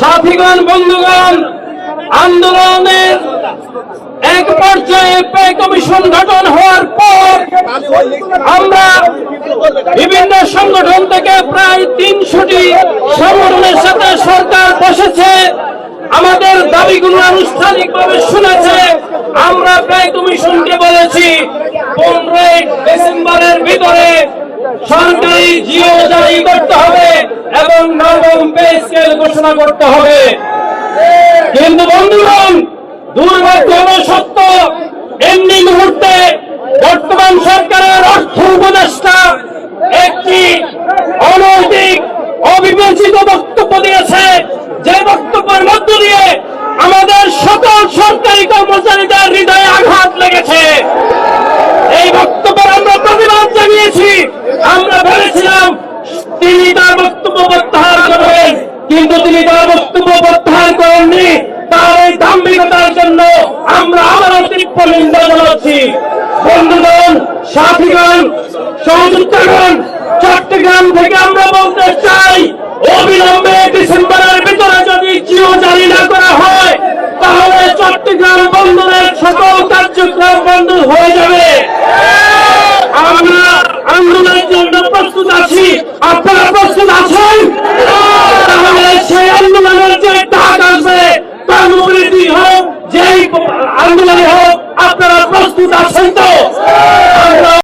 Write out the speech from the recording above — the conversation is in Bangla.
সাথীগণ বন্ধুগণ আন্দোলনের এক পর্যায়ে পে কমিশন গঠন হওয়ার পর আমরা বিভিন্ন সংগঠন থেকে প্রায় তিনশোটি সংগঠনের সাথে সরকার বসেছে। আমাদের দাবিগুলো আনুষ্ঠানিকভাবে শুনেছে। আমরা ব্যয় কমিশনকে বলেছি, পনেরোই ডিসেম্বরের ভিতরে সরকারি জিও জারি করতে হবে। এবং নবম পে স্কেল ঘোষণা করতে হবে। কিন্তু বন্ধুগণ দুর্ভাগ্য তিনি তার বক্তব্য প্রত্যাহার করবেন। কিন্তু তিনি তার বক্তব্য প্রত্যাহার করেননি। তার এই দাম্ভিকতার জন্য আমরা আবারও তীব্র নিন্দা জানাচ্ছি। বন্ধুগণ, সাথীগণ সহযোগিতাগণ চট্টগ্রাম থেকে আমরা বলতে চাই, অবিলম্বে ডিসেম্বরের প্রস্তুত আছেন তো?